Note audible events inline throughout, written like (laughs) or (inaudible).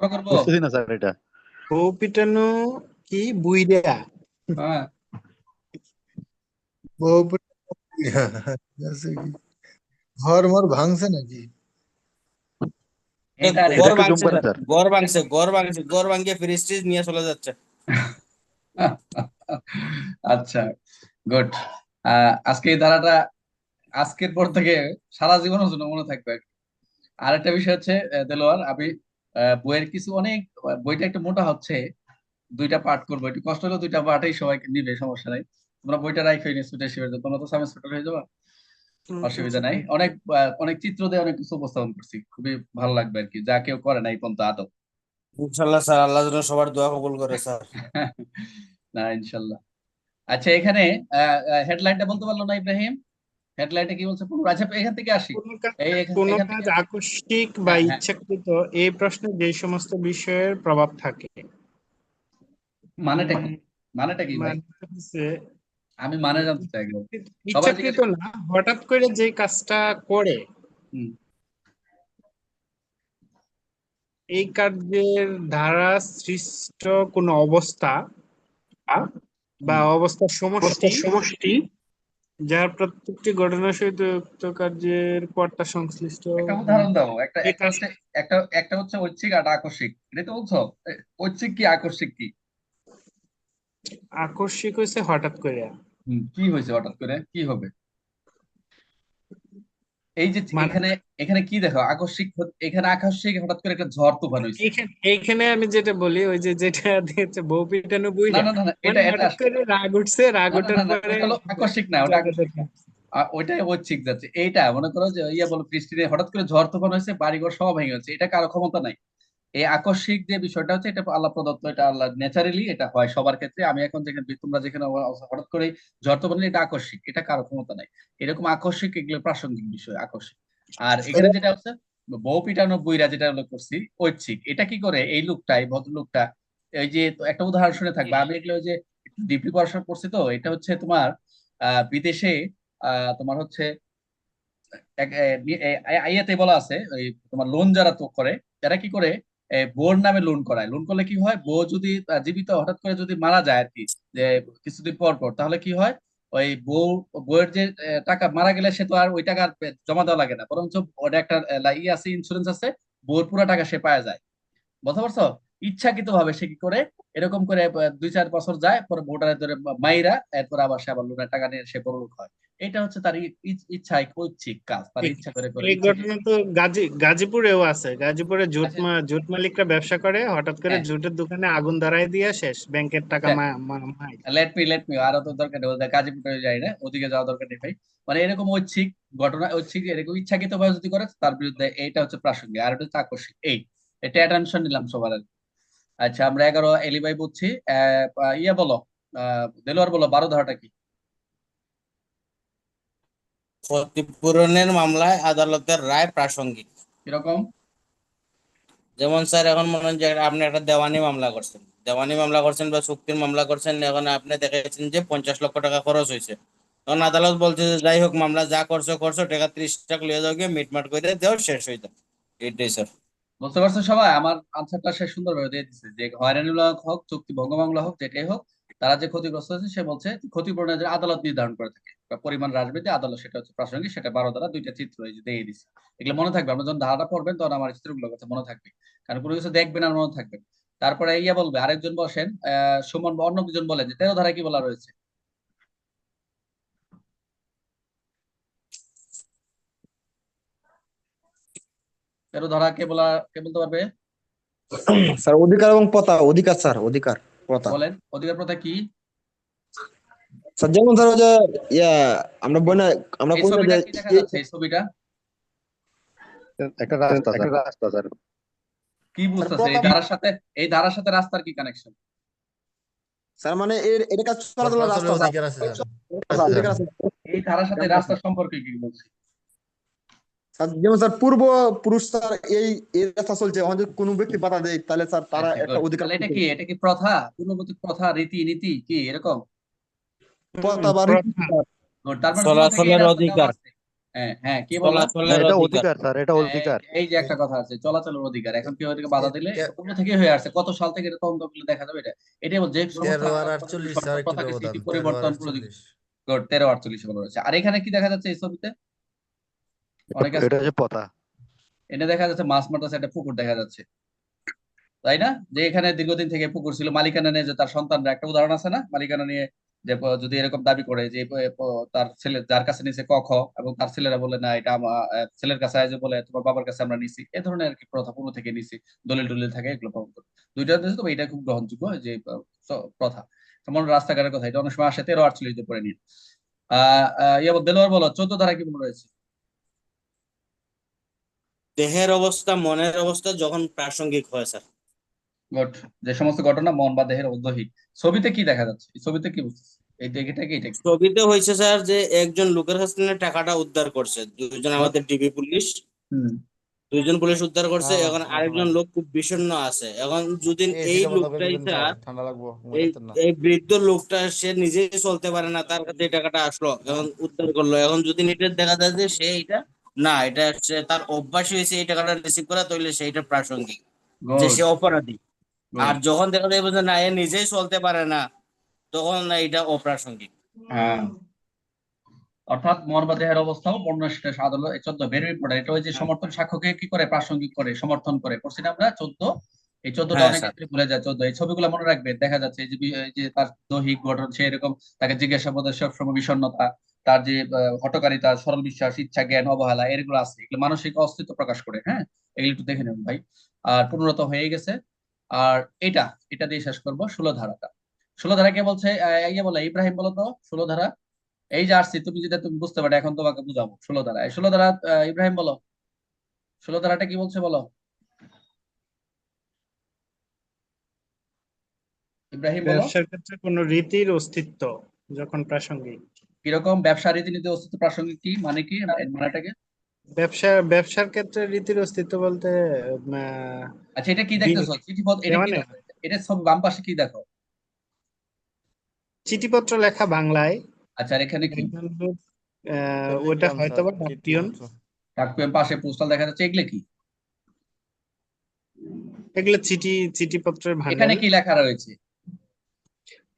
বড় করব? বুঝতেছি না স্যার এটা। বউ পিটানো কি? বুইড়া। হ্যাঁ। বউ পিটানো বুইড়া আছে কি? ঘর মর ভাঙছে নাকি? গড় ভাঙছে গড় ভাঙছে গড় ভাঙিয়ে ফ্রিজ নিয়ে চলে যাচ্ছে। আচ্ছা গুড। আজকে এই ধারাটা আজকের পর থেকে সারা জীবনের জন্য মনে থাকবে। আর একটা বিষয় হচ্ছে আহ, দেলোয়ার আমি বইয়ের কিছু অনেক বইটা একটু মোটা হচ্ছে দুইটা পার্ট করব একটু কষ্ট হলেও দুইটা পার্টেই সবাই নিবে সমস্যা নাই। তোমরা বইটা রাইখো ইনস্টিটিউটে শিখবে তোমরা তো সায়েন্স পেপার হয়ে যাবা অসুবিধা নাই। অনেক আহ, অনেক চিত্র দিয়ে অনেক কিছু উপস্থাপন করছি খুবই ভালো লাগবে আর কি। যা কেউ করে না এই পর্যন্ত আদৌ ইনশাল্লাহ স্যার আল্লাহ যেন সবার দোয়া কবুল করে স্যার। (laughs) না ইনশাল্লাহ। আচ্ছা এখানে হেডলাইনটা বলতে পারল না ইব্রাহিম? হেডলাইনটা কি বলছে? পুরো আচ্ছা এখান থেকে আসি। কোন কাজ- আকস্মিক বা হ্যাঁ, হ্যাঁ। ইচ্ছাকৃত এই প্রশ্নে যে সমস্ত বিষয়ের প্রভাব থাকে। মানেটা কি? মানেটা কি ভাই? আমি মানে জানতে চাই ইচ্ছাকৃত না হঠাৎ করে যে কাজটা করে হুম। এই কার্যের দ্বারা সৃষ্ট কোনো অবস্থা বা অবস্থার সমষ্টি সমষ্টি যার প্রত্যেকটি ঘটনার সহিত উক্ত কার্যের কর্তা সংশ্লিষ্ট। একটা উদাহরণ দাও একটা একটা একটা হচ্ছে ঐচ্ছিক আর আকস্মিক। এটা তো বলছো ঐচ্ছিক কি আকস্মিক কি? আকস্মিক হইছে হঠাৎ করে কি হয়েছে হঠাৎ করে? কি হবে? এই যে মানে- এখানে এখানে কি দেখো? আকস্মিক এখানে আকস্মিক হঠাৎ করে একটা ঝড় তুফান হয়েছে। এখানে এইখানে আমি যেটা বলি ওই যে যেটা দিয়েছে বউ পিটানো না না না না, এটা এটা করে রাগ উঠছে রাগ ওঠার পরে আকস্মিক না ওটা আকস্মিক। না। ওইটাই ঐচ্ছিক যাচ্ছে। এইটা মনে করো যে ইয়া বলো বৃষ্টিতে হঠাৎ করে ঝড় তুফান হয়েছে বাড়িঘর সব ভেঙে গেছে। এটা কারও ক্ষমতা নাই। এই আকস্মিক যে বিষয়টা হচ্ছে এটা আল্লাহ প্রদত্ত এটা আল্লাহ ন্যাচারালি এটা হয় সবার ক্ষেত্রে। আমি এখন যেখানে তোমরা যেখানে হঠাৎ করে ঝড় হলে এটা আকস্মিক এটা কারও ক্ষমতা নাই। এরকম আকস্মিক এগুলো প্রাসঙ্গিক বিষয় আকস্মিক। আর এখানে যেটা হচ্ছে বউ পিটানো বইরা যেটা উল্লেখ করছি ঐচ্ছিক। এটা কি করে? এই লোকটা এই ভদ্রলোকটা এই যে একটা উদাহরণ শুনে থাকবে। আমি এগুলো যে ডিপি পড়াশোনা করছি তো এটা হচ্ছে তোমার আহ বিদেশে আহ তোমার হচ্ছে আইয়াতে বলা আছে তোমার লোন যারা তো করে তারা কি করে? এ, বউর নামে লোন করায়। লোন করলে কি হয়? বউ যদি জীবিত হঠাৎ করে যদি মারা যায় আর কি যে কিছুদিন পর পর তাহলে কি হয়? ওই বউ বউয়ের যে টাকা মারা গেলে সে তো আর ওই টাকা জমা দেওয়া লাগে না। বরঞ্চ ওটা একটা ই আছে ইন্স্যুরেন্স আছে বউর পুরো টাকা সে পাওয়া যায়। বুঝতে পারছ? ইচ্ছাকৃত ভাবে সে কি করে? এরকম করে দুই চার বছর যায় পরে ভোটারের ধরে মাইরা এরপর আবার সে আবার লোনের টাকা নিয়ে সে বড়লোক হয়। এটা হচ্ছে তার ইচ্ছা ঐচ্ছিক কাজ তার ইচ্ছা করে করে এই ঘটনা তো গাজী গাজীপুরেও আছে। গাজীপুরে জুট আচ্ছা। মা- জুট মালিকরা ব্যবসা করে হঠাৎ করে হ্যাঁ। জুটের দোকানে আগুন ধরায় দিয়ে শেষ। ব্যাংকের টাকা। মা- মা- লেট মি লেট মি আরও তো দরকার নেই। গাজীপুরে যাই না ওদিকে যাওয়া দরকার নেই ভাই। মানে এরকম ঐচ্ছিক ঘটনা ঐচ্ছিক এরকম ইচ্ছাকৃত ভাবে যদি করে তার বিরুদ্ধে এইটা হচ্ছে প্রাসঙ্গিক। আর এটা হচ্ছে আকস্মিক। এই এটা অ্যাটেনশন নিলাম সবার আর আচ্ছা আমরা এগারো এলি ভাই বুঝছি। ইয়া বলো আহ, দেলোয়ার বলো বারো ধারাটা কি? ক্ষতিপূরণের মামলায় আদালতের রায় প্রাসঙ্গিক। কীরকম? যেমন স্যার এখন মনে হয় আপনি একটা দেওয়ানি মামলা করছেন। দেওয়ানি মামলা করছেন বা চুক্তির মামলা করছেন এখন আপনি দেখাচ্ছেন যে পঞ্চাশ লক্ষ টাকা খরচ হয়েছে। তখন আদালত বলছে যে যাই হোক মামলা যা করছ করছ টাকা ত্রিশ টাকা লিয়ে যাও গিয়ে মিটমাট করে দেও শেষ হয়ে যাও এটাই স্যার। বুঝতে পারছ সবাই? আমার আনসারটা সে সুন্দরভাবে দিয়ে দিচ্ছে যে হয়রানিমূলক হোক চুক্তি ভঙ্গ মামলা হোক যেটাই হোক তারা যে ক্ষতিগ্রস্ত হয়েছে, সে বলছে ক্ষতিপূরণের জন্য আদালত নির্ধারণ করে থাকে, বা পরিমাণ যে আদালত, সেটা হচ্ছে প্রাসঙ্গিক, সেটা বারো দ্বারা দুইটা চিত্র এই যে দিয়ে দিচ্ছে এগুলো মনে থাকবে আমরা যখন ধারাটা পড়বেন, তখন আমার চিত্রগুলোর কথা মনে থাকবে। কারণ কোনো কিছু দেখবেন আর মনে থাকবে। তারপরে ইয়া বলবে, আরেকজন বসেন সুমন বা অন্য দুজন বলেন যে, তেরো ধারা কি বলা রয়েছে? তেরো ধারা কে বলা, কে বলতে পারবে? স্যার, অধিকার এবং পতা অধিকার, স্যার, অধিকার। প্রথা। বলেন অধিকার প্রথা কি? স্যার যেমন ওই যে ইয়া আমরা বই না আমরা এই ছবিটা একটা রাস্তা একটা রাস্তা স্যার। কি বুঝতেছে এই ধারার সাথে এই ধারার সাথে রাস্তার কি কানেকশন স্যার মানে এর এটা কাজ চলাচলের রাস্তা। এই ধারার সাথে রাস্তার সম্পর্কে কি বলছি যেমন স্যার পূর্ব পুরুষ স্যার এই এই রাস্তা চলছে আমাদের কোনো ব্যক্তি বাধা দেয় তাহলে স্যার তারা একটা অধিকার এটা কি এটা কি প্রথা? পূর্ববর্তী প্রথা রীতি নীতি কি এরকম? প্রথা বা রীতি, মানে চলাচলের অধিকার। হ্যাঁ হ্যাঁ কি এটা অধিকার। অধিকার স্যার এটা অধিকার। এই যে একটা কথা আছে চলাচলের অধিকার। এখন কেউ এটাকে বাধা দিলে থেকে হয়ে আসছে। কত সাল থেকে এটা তদন্ত করলে দেখা যাবে এটা? এটাই বল যে পরিবর্তন গুড তেরো আটচল্লিশ রয়েছে আর এখানে কি দেখা যাচ্ছে এই ছবিতে? অনেক এটা দেখা যাচ্ছে মাছ মারতেছে একটা পুকুর দেখা যাচ্ছে। তাই না? যে এখানে দীর্ঘদিন থেকে পুকুর ছিল মালিকানা নিয়ে যে তার সন্তানরা একটা উদাহরণ আছে না? মালিকানা নিয়ে যে যদি এরকম দাবি করে যে তার ছেলে যার কাছে নিছে ক খ এবং তার ছেলেরা বলে না এটা আমার ছেলের কাছে বলে তোমার বাবার কাছে আমরা নিছি। এ ধরনের আর কি প্রথা পূর্ব থেকে নিছি দলিল টলিল থাকে এগুলো করে। দুইটা দেশে তবে এটা খুব গ্রহণযোগ্য যে প্রথা। যেমন রাস্তাঘাটের কথা এটা অনেক সময় আসে তেরো আটচল্লিশ পরে নিয়ে। আহ ইয়ে দেলোয়ার বলো চোদ্দ ধারা কি মনে রয়েছে? দেহের অবস্থা মনের অবস্থা যখন প্রাসঙ্গিক হয় স্যার। গুড যে সমস্ত ঘটনা মন বা দেহের ঐতিহ্য ছবিতে কি দেখা যাচ্ছে? ছবিতে কি এটা এটা ছবিতে হয়েছে স্যার যে একজন লোকের কাছ থেকে টাকাটা উদ্ধার করছে। দুজন আমাদের ডিবি পুলিশ। হুম। দুজন পুলিশ উদ্ধার করছে হ্যাঁ, এখন হ্যাঁ, আরেকজন লোক খুব বিষণ্ণ আছে। এখন যদি এই লোকটাই স্যার এই এই বৃদ্ধ লোকটা সে নিজেই চলতে পারে না তার কাছে এই টাকাটা আসলো এখন উদ্ধার করল। এখন যদি নিটে দেখা যায় যে সে এটা না এটা তার অভ্যাস হয়েছে এই টাকাটা রিসিভ করা তাহলে সেইটা প্রাসঙ্গিক। যে সে অপরাধী। আর যখন দেখা যাবে যে না এ নিজেই চলতে পারে না তখন না এটা অপ্রাসঙ্গিক। হ্যাঁ। অর্থাৎ মন বা দেহের অবস্থাও বর্ণ সেটা আদালত চোদ্দ ভেরি পড়ে। এটা ওই যে সমর্থন সাক্ষ্যকে কি করে? প্রাসঙ্গিক করে সমর্থন করে। করছি না আমরা? চোদ্দ। এই চোদ্দটা হ্যাঁ, অনেক ক্ষেত্রে ভুলে যায় চোদ্দ। এই ছবিগুলো মনে রাখবে। দেখা যাচ্ছে এই যে যে তার দৈহিক গঠন সে এরকম তাকে জিজ্ঞাসাবাদের সবসময় বিষণ্ণতা তার যে হটকারিতা সরল বিশ্বাস, ইচ্ছা, জ্ঞান, অবহেলা, এগুলো আছে। এগুলো মানসিক অস্তিত্ব প্রকাশ করে হ্যাঁ? এগুলো একটু দেখে নেবেন ভাই। আর পূর্ণত হয়ে গেছে। আর এটা এটা দিয়ে শেষ করব, ষোলো ধারাটা। ষোলো ধারা কে বলছে ইয়ে বলে, ইব্রাহিম বলো তো, ষোলো ধারা? এই যে আসছি, তুমি যদি তুমি বুঝতে পারো, এখন তোমাকে বুঝাবো, ষোলো ধারা। ষোলো ধারা ইব্রাহিম বলো। ষোলো ধারাটা কি বলছে বলো? ইব্রাহিম বলো। ক্ষেত্রে রীতির অস্তিত্ব যখন প্রাসঙ্গিক? কীরকম ব্যবসা রীতিনীতি অস্তিত্ব প্রাসঙ্গিক কি? মানে কি? মানেটাকে ব্যবসা ব্যবসার ক্ষেত্রে রীতির অস্তিত্ব বলতে আচ্ছা এটা কি দেখতেছো চিঠিপত্র এটা কি মানে? এটা সব বাম পাশে কি দেখো? চিঠিপত্র লেখা বাংলায়। আচ্ছা আর এখানে কি? ওটা হয়তো বা ডাকপিয়ন। ডাকপিয়ন পাশে পোস্টাল দেখা যাচ্ছে এগুলো কি? এগুলো চিঠি চিঠিপত্রের এখানে কি লেখা রয়েছে?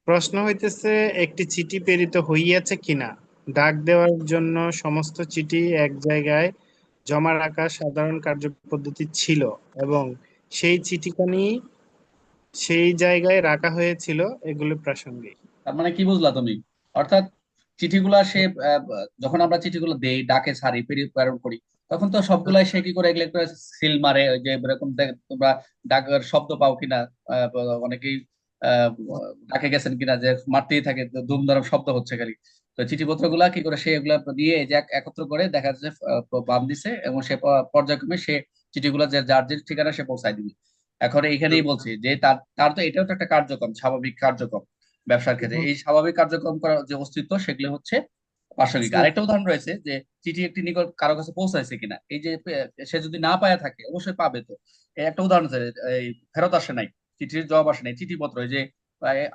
প্রশ্ন হইতেছে, একটি চিঠি প্রেরিত হইয়াছে কিনা? ডাক দেওয়ার জন্য সমস্ত চিঠি এক জায়গায় জমা রাখা সাধারণ কার্যপদ্ধতি ছিল এবং সেই চিঠিখানি সেই জায়গায় রাখা হয়েছিল এগুলো প্রাসঙ্গিক। তার মানে কি বুঝলা তুমি? অর্থাৎ চিঠিগুলা সে যখন আমরা চিঠিগুলো দেই, ডাকে ছাড়ি পেরি- প্রেরণ করি, তখন তো সবগুলাই সে কি করে এগুলো একটা সিল মারে যে এরকম তোমরা ডাকের শব্দ পাও কিনা অনেকেই ডাকে গেছেন কিনা যে মারতেই থাকে দুমদারাম শব্দ হচ্ছে খালি। তো চিঠিপত্রগুলা কি করে সে এগুলা দিয়ে এই যে একত্র করে দেখা যাচ্ছে বাম দিছে এবং সে পর্যায়ক্রমে সে চিঠিগুলা যে যার যে ঠিকানা সে পৌঁছায় দিবে। এখন এইখানেই বলছি যে তার তার তো এটাও তো একটা কার্যক্রম স্বাভাবিক কার্যক্রম ব্যবসার ক্ষেত্রে। এই স্বাভাবিক কার্যক্রম করার যে অস্তিত্ব সেগুলো হচ্ছে প্রাসঙ্গিক আরেকটা উদাহরণ রয়েছে যে চিঠি একটি নিকট কারও কাছে পৌঁছাইছে কিনা। এই যে সে যদি না পায়া থাকে অবশ্যই পাবে তো। একটা উদাহরণ আছে এই ফেরত আসে নাই। চিঠির জবাব আসে নাই, চিঠিপত্র যে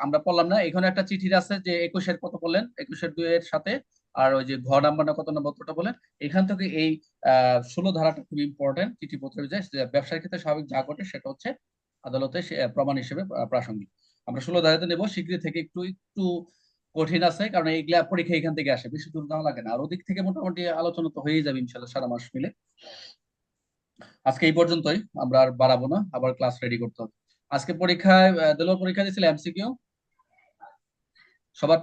আমরা পড়লাম না, এখানে একটা চিঠির আছে যে একুশের কত বললেন? একুশের দুই এর সাথে, আর ওই যে ঘর নাম্বার না কত নম্বরটা বলেন এখান থেকে এই, আহ, ষোলো ধারাটা খুব ইম্পর্টেন্ট চিঠিপত্রের যে যে ব্যবসার ক্ষেত্রে স্বাভাবিক যা ঘটে সেটা হচ্ছে আদালতে প্রমাণ হিসেবে প্রাসঙ্গিক। আমরা ষোলো ধারাতে নেব স্বীকৃতি থেকে একটু একটু কঠিন আছে, কারণ এইগুলা পরীক্ষা এখান থেকে আসে, বেশি দূর যাওয়া লাগে না। আর ওদিক থেকে মোটামুটি আলোচনা তো হয়েই যাবে ইনশাল্লাহ সারা মাস মিলে। আজকে এই পর্যন্তই, আমরা আর বাড়াবো না, আবার ক্লাস রেডি করতে হবে। আজকে পরীক্ষায় দলীয় পরীক্ষা দিয়েছিল এমসিকিউ সবার